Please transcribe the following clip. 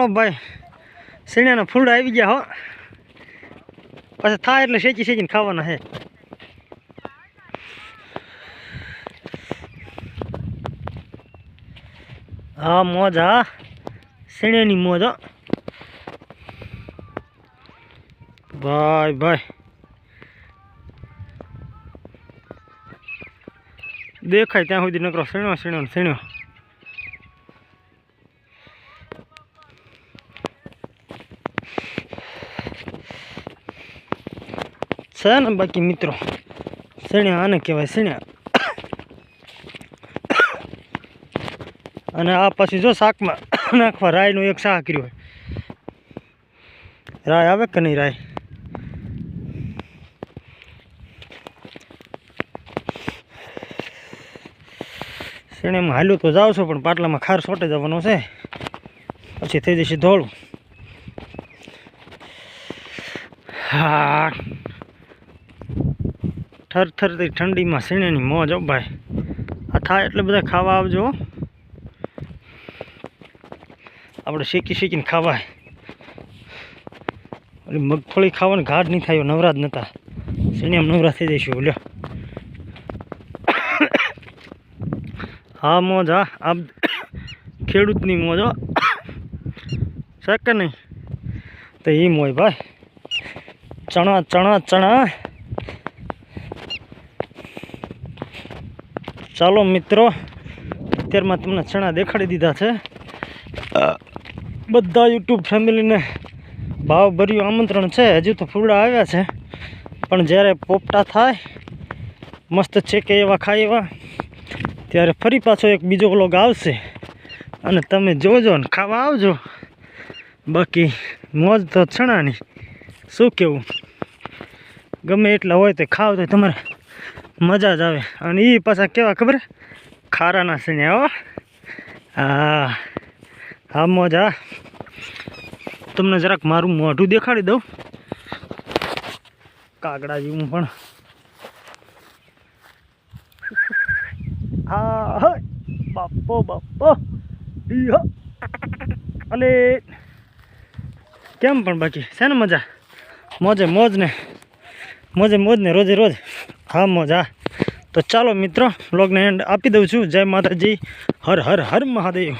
ચાલો ભાઈ. સીણાના ફૂલડા આવી ગયા હો. પછી થાય એટલે શેકી શેકીને ખાવાના છે. હા, મોજ, હા. સીણાની મોજ, હો. ભાઈ ભાઈ. દેખાય ત્યાં સુધી નકરો સીણો સીણો ને છે ને બાકી મિત્રો? સીણ્યા આને કહેવાય, શણ્યા. અને આ પછી જો શાકમાં નાખવા રાયનું એક શાક કર્યું હોય. રાય આવે કે નહીં રાય? શેણીમાં હાલ્યું તો જાવ છો, પણ પાટલામાં ખાર સોટે જવાનો છે. પછી થઈ જશે ધોળું. હા. થરથી ઠંડીમાં સીણીની મોજ ભાઈ. આ થાય એટલે બધા ખાવા આવજો. આપણે શીખી શીખીને ખાવાય. એટલે મગફળી ખાવાની ઘાટ નહીં થાય નવરા જ નતા. સીણીમાં નવરા થઈ જઈશું બોલ્યો હા, મોજ, હા. આ ખેડૂતની મોજ, હો. કે નહીં? તો એ મોય ભાઈ. ચણા ચણા ચણા. ચાલો મિત્રો, અત્યારમાં તમને ચણા દેખાડી દીધા છે. બધા યુટ્યુબ ફેમિલીને ભાવભર્યું આમંત્રણ છે. હજુ તો ફૂલડા આવ્યા છે, પણ જ્યારે પોપટા થાય, મસ્ત છે કે એવા ખાય એવા, ત્યારે ફરી પાછો એક બીજો વ્લોગ આવશે. અને તમે જોજો ને ખાવા આવજો. બાકી મોજ તો છણાની શું કેવું? ગમે એટલા હોય તે ખાવ, તો તમારે મજા જ આવે. અને એ પાછા કેવા ખબર? ખારાના છે હો. હા. હા, મોજ. તમને જરાક મારું મોઢું દેખાડી દઉં. કાગડા જેવું પણ. હા બાપો બાપો. અલે કેમ પણ બાકી? છે ને મજા? મોજે મોજ ને મોજે મોજ ને રોજે રોજ. હા, મજા. તો ચાલો મિત્રો બ્લોગને એન્ડ આપી દઉં છું. જય માતાજી. હર હર હર મહાદેવ.